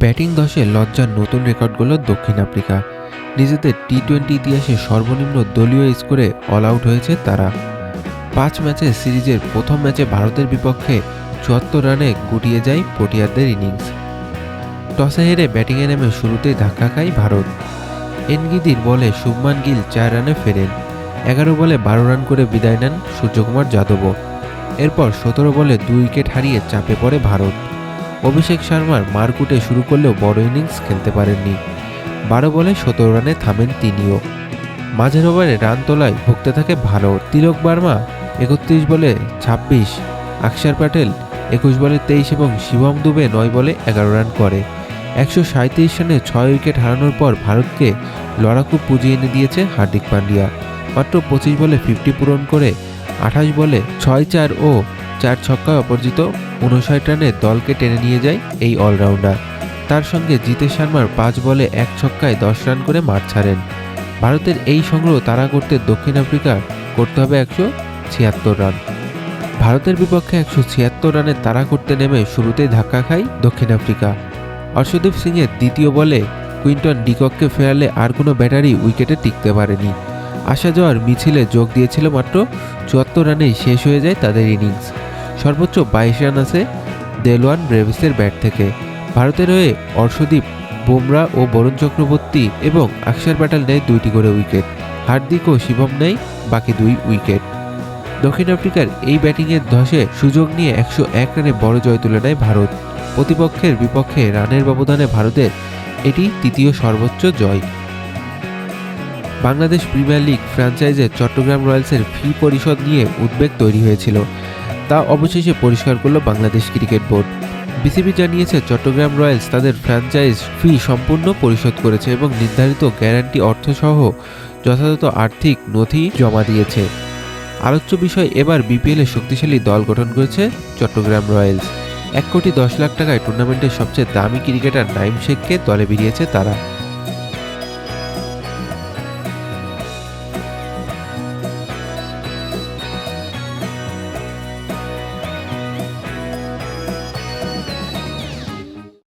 Batting দশে লজ্জার নতুন রেকর্ড গড়ল দক্ষিণ আফ্রিকা। নিজেদের টি টোয়েন্টি ইতিহাসে সর্বনিম্ন দলীয় স্কোরে অল আউট হয়েছে তারা। পাঁচ ম্যাচে সিরিজের প্রথম ম্যাচে ভারতের বিপক্ষে চুয়াত্তর রানে গুটিয়ে যায় পটিয়ারদের ইনিংস। টসে হেরে ব্যাটিংয়ে নেমে শুরুতেই ধাক্কা খায় ভারত। এনগিদির বলে শুভমান গিল চার রানে ফেরেন। এগারো বলে বারো রান করে বিদায় নেন সূর্যকুমার যাদবও। এরপর সতেরো বলে দুই উইকেট হারিয়ে চাপে পড়ে ভারত। অভিষেক শর্মার মারকুটে শুরু করলেও বড় ইনিংস খেলতে পারেননি। বারো বলে সতেরো রানে থামেন তিনিও। মাঝের ওভারে রান তোলায় ভুগতে থাকে ভালো তিলক বার্মা, একত্রিশ বলে ছাব্বিশ আকসার প্যাটেল, একুশ বলে তেইশ এবং শিবম দুবে নয় বলে এগারো রান করে। একশো সাঁত্রিশ রানে ছয় উইকেট হারানোর পর ভারতকে লড়াকু পুঁজি এনে দিয়েছে হার্দিক পান্ডিয়া। মাত্র পঁচিশ বলে ফিফটি পূরণ করে আঠাশ বলে ছয় চার ও চার ছক্কায় অপরাজিত উনষাট রানে দলকে টেনে নিয়ে যায় এই অলরাউন্ডার। তার সঙ্গে জিতেশ শর্মার পাঁচ বলে এক ছক্কায় দশ রান করে মাঠ ছাড়েন। ভারতের এই সংগ্রহ তারা করতে দক্ষিণ আফ্রিকার করতে হবে একশো ছিয়াত্তর রান। ভারতের বিপক্ষে একশো ছিয়াত্তর রানে তাড়া করতে নেমে শুরুতেই ধাক্কা খায় দক্ষিণ আফ্রিকা। অর্শদীপ সিংয়ের দ্বিতীয় বলে কুইন্টন ডিকককে ফেরালে আর কোনো ব্যাটারি উইকেটে টিকতে পারেনি। আসা যাওয়ার মিছিলে যোগ দিয়েছিল মাত্র চুয়াত্তর রানেই শেষ হয়ে যায় তাদের ইনিংস। সর্বোচ্চ বাইশ রান আছে দেলোয়ান ব্রেভিসের ব্যাট থেকে। ভারতের হয়ে অর্শদীপ, বুমরা ও বরুণ চক্রবর্তী এবং আকসার প্যাটেল নেয় দুইটি করে উইকেট। হার্দিক ও শিবম নেয় বাকি দুই উইকেট। দক্ষিণ আফ্রিকার এই ব্যাটিংয়ের ধসে সুযোগ নিয়ে একশো এক রানে বড় জয় তুলে নেয় ভারত। প্রতিপক্ষের বিপক্ষে রানের ব্যবধানে ভারতের এটি তৃতীয় সর্বোচ্চ জয়। বাংলাদেশ প্রিমিয়ার লিগ ফ্র্যাঞ্চাইজের চট্টগ্রাম রয়্যালসের ফি পরিষদ নিয়ে উদ্বেগ তৈরি হয়েছিল। তা অবশেষে পরিষ্কার করল বাংলাদেশ ক্রিকেট বোর্ড। বিসিবি জানিয়েছে চট্টগ্রাম রয়্যালস তাদের ফ্র্যাঞ্চাইজ ফি সম্পূর্ণ পরিশোধ করেছে এবং নির্ধারিত গ্যারান্টি অর্থসহ যথাযথ আর্থিক নথি জমা দিয়েছে। আলোচ্য বিষয়, এবার বিপিএলে শক্তিশালী দল গঠন করেছে চট্টগ্রাম রয়্যালস। এক কোটি দশ লাখ টাকায় টুর্নামেন্টের সবচেয়ে দামি ক্রিকেটার নাইম শেখকে দলে বেরিয়েছে তারা।